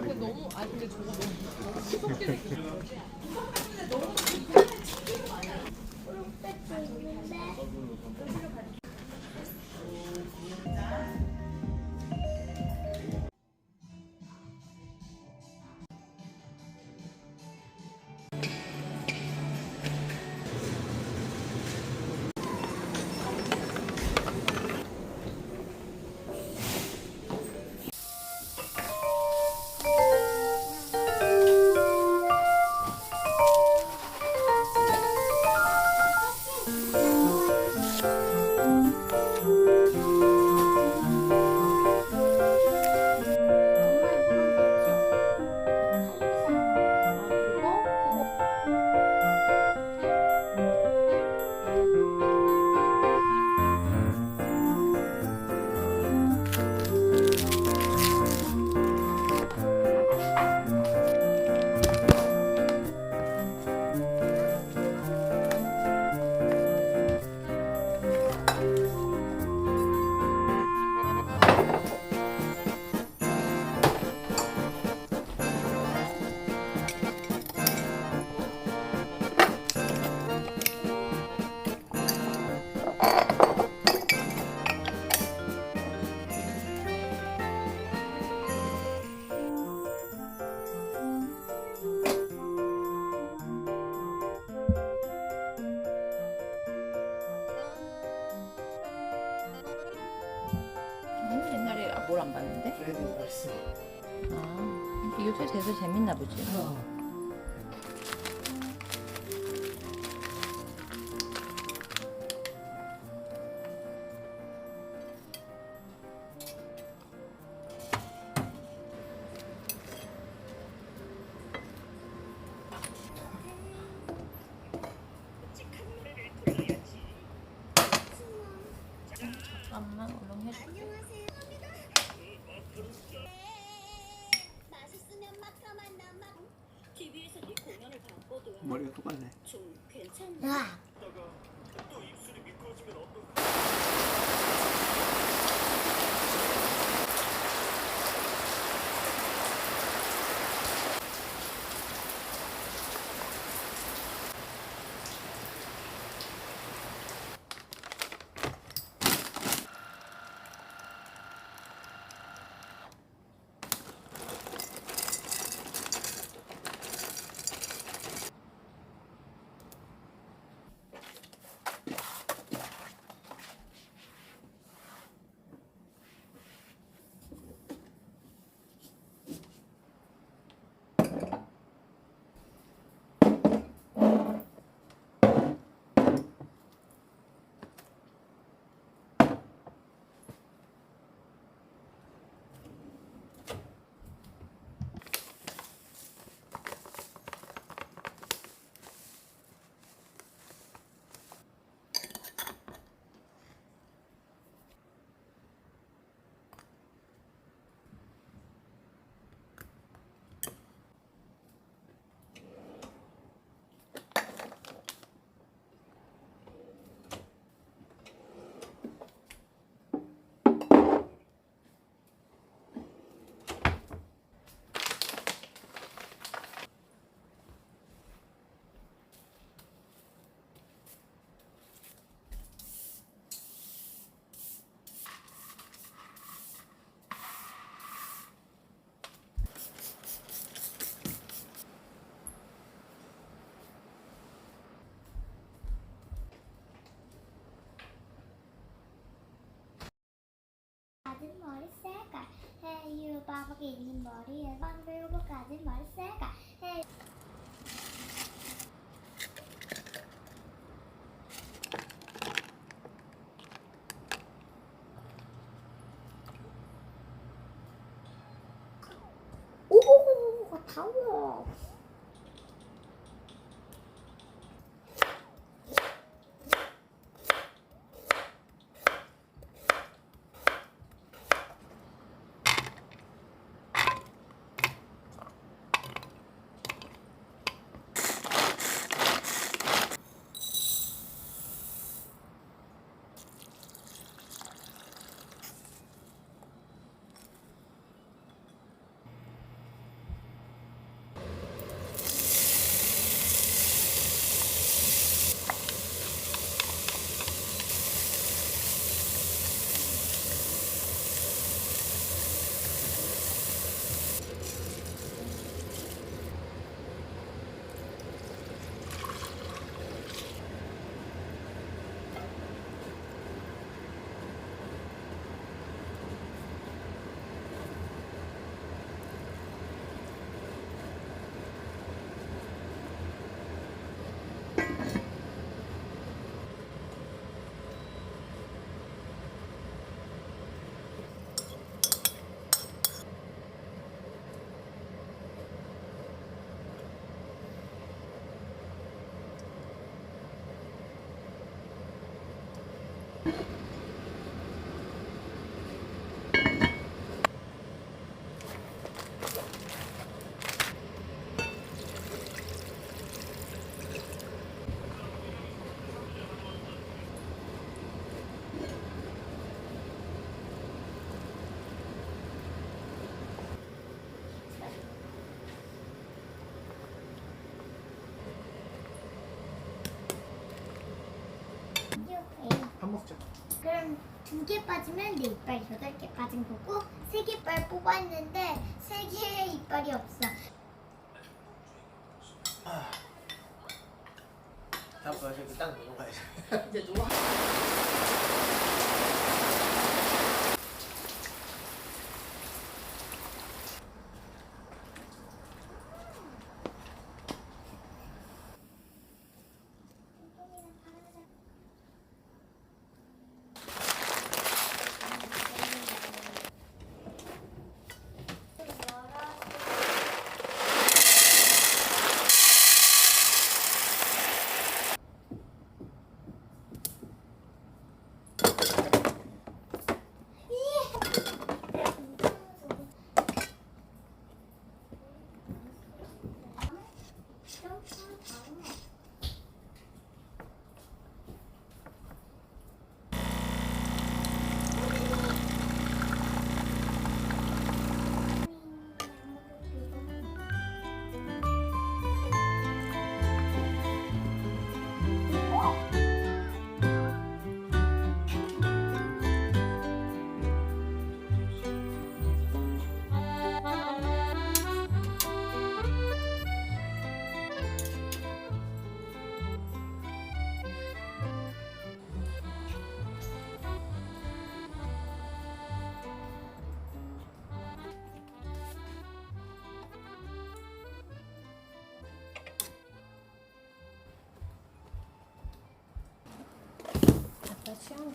내려야 돼. 너무 아니 근데 저거 너무 무섭게 생겼어. 뭘 안 봤는데? 프레디 벌써. 아, 요새 돼서 재밌나 보지. 잠 머리가 똑같네. 좀 괜찮나? 가진 머리 셀까 해유 바보게 있는 머리에 만들고 가진 머리 셀까 해. 오오오오 더워 먹자. 그럼 두 개 빠지면 내 이빨 여덟 개 빠진 거고 세 개 이빨 뽑았는데 세 개의 이빨이 없어. 다음 거 저기 딱 넘어가야지. 이제 누워. 아빠 수영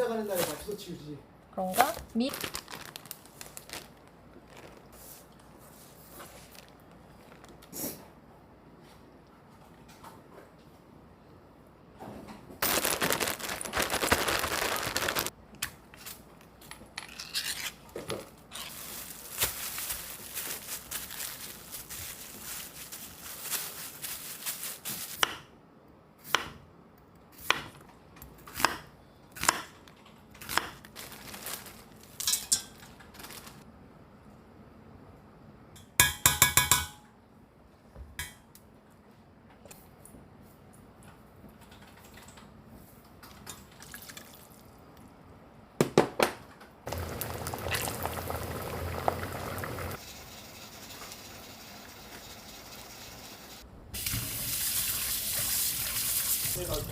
이사 가는 그런가? 미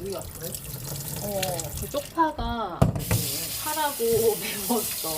눈이 아프네. 어, 그 쪽파가 파라고 매웠어.